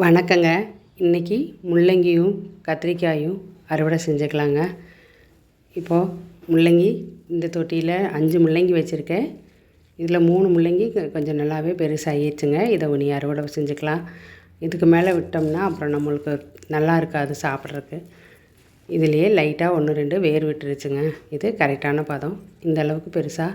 வணக்கங்க. இன்றைக்கி முள்ளங்கியும் கத்திரிக்காயும் அறுவடை செஞ்சுக்கலாங்க. இப்போது முள்ளங்கி இந்த தொட்டியில் அஞ்சு முள்ளங்கி வச்சுருக்கேன். இதில் மூணு முள்ளங்கி கொஞ்சம் நல்லாவே பெருசாகிடுச்சுங்க இதை நீ அறுவடை செஞ்சுக்கலாம். இதுக்கு மேலே விட்டோம்னா அப்புறம் நம்மளுக்கு நல்லா இருக்காது சாப்பிட்றதுக்கு. இதுலேயே லைட்டாக ஒன்று ரெண்டு வேர் விட்டுருச்சுங்க. இது கரெக்டான பதம். இந்த அளவுக்கு பெருசாக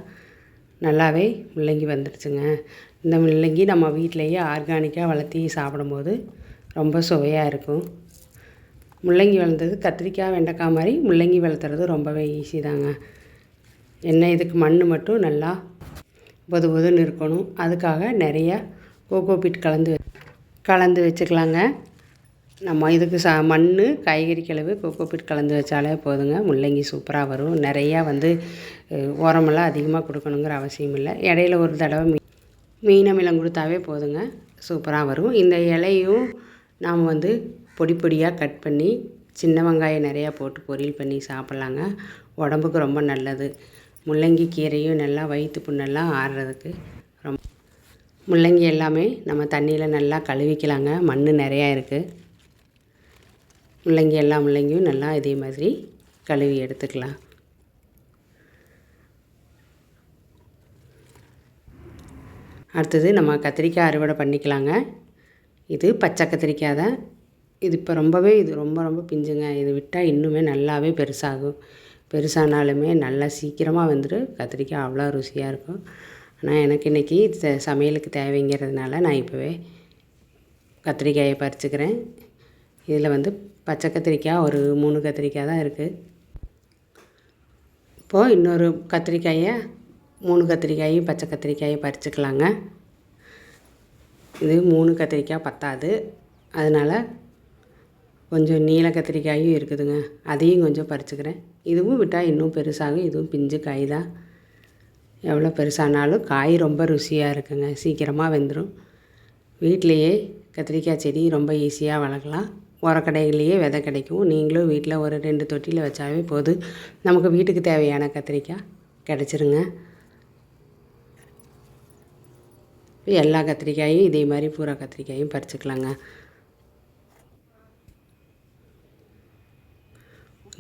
நல்லாவே முள்ளங்கி வந்துடுச்சுங்க இந்த முள்ளங்கி நம்ம வீட்டிலையே ஆர்கானிக்காக வளர்த்தி சாப்பிடும்போது ரொம்ப சுவையாக இருக்கும். முள்ளங்கி வளர்ந்தது கத்திரிக்காய் வெண்டைக்காய் மாதிரி முள்ளங்கி வளர்த்துறது ரொம்பவே ஈஸி தாங்க. என்ன இதுக்கு மண் மட்டும் நல்லா பொது பொதுன்னு இருக்கணும். அதுக்காக நிறைய கோகோபீட் கலந்து வ- கலந்து வச்சுக்கலாங்க. நம்ம இதுக்கு ச மண் காய்கறி கிழவு கோகோ கலந்து வச்சாலே போதுங்க. முள்ளங்கி சூப்பராக வரும். நிறையா வந்து உரமெல்லாம் அதிகமாக கொடுக்கணுங்கிற அவசியம் இல்லை. இடையில ஒரு தடவை மீ மீனமிலம் கொடுத்தாவே போதுங்க. சூப்பராக வரும். இந்த இலையும் நாம் வந்து பொடி பொடியாக கட் பண்ணி சின்ன வெங்காயம் நிறையா போட்டு பொரியல் பண்ணி சாப்பிட்லாங்க. உடம்புக்கு ரொம்ப நல்லது. முள்ளங்கி கீரையும் நல்லா வயிற்று புண்ணெல்லாம் ஆறுறதுக்கு ரொம்ப முள்ளங்கி எல்லாமே நம்ம தண்ணியில் நல்லா கழுவிக்கலாங்க. மண் நிறையா இருக்குது முள்ளங்கி எல்லா முள்ளங்கியும் நல்லா இதே மாதிரி கழுவி எடுத்துக்கலாம். அடுத்தது நம்ம கத்திரிக்காய் அறுவடை பண்ணிக்கலாங்க. இது பச்சை கத்திரிக்காய் தான். இது இப்போ ரொம்பவே இது ரொம்ப ரொம்ப பிஞ்சுங்க. இது விட்டால் இன்னுமே நல்லாவே பெருசாகும். பெருசானாலுமே நல்லா சீக்கிரமாக வந்துடும் கத்திரிக்காய் அவ்வளோ ருசியாக இருக்கும். ஆனால் எனக்கு இன்றைக்கி சமையலுக்கு தேவைங்கிறதுனால நான் இப்போவே கத்திரிக்காயை பறிச்சுக்கிறேன். இதில் வந்து பச்சை கத்திரிக்காய் ஒரு மூணு கத்திரிக்காய் தான் இருக்குது இப்போது இன்னொரு கத்திரிக்காயை மூணு கத்திரிக்காயும் பச்சை கத்திரிக்காயை பறிச்சுக்கலாங்க. இது மூணு கத்திரிக்காய் பத்தாது. அதனால் கொஞ்சம் நீல கத்திரிக்காயும் இருக்குதுங்க. அதையும் கொஞ்சம் பறிச்சுக்கிறேன். இதுவும் விட்டால் இன்னும் பெருசாகும். இதுவும் பிஞ்சு காய் தான். எவ்வளோ பெருசானாலும் காய் ரொம்ப ருசியாக இருக்குங்க. சீக்கிரமாக வெந்துடும் வீட்டிலையே கத்திரிக்காய் செடி ரொம்ப ஈஸியாக வளர்க்கலாம். உரக்கடைகள்லேயே விதை கிடைக்கும். நீங்களும் வீட்டில் ஒரு ரெண்டு தொட்டியில் வச்சாவே போதும். நமக்கு வீட்டுக்கு தேவையான கத்திரிக்காய் கிடச்சிருங்க. இப்போ எல்லா கத்திரிக்காயும் இதே மாதிரி பூரா கத்திரிக்காயும் பறிச்சுக்கலாங்க.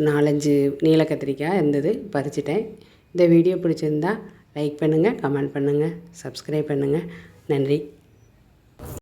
நாலஞ்சு நீல கத்திரிக்காய் இருந்தது பறிச்சிட்டேன். இந்த வீடியோ பிடிச்சிருந்தா லைக் பண்ணுங்கள் கமெண்ட் பண்ணுங்கள் சப்ஸ்கிரைப் பண்ணுங்கள் நன்றி.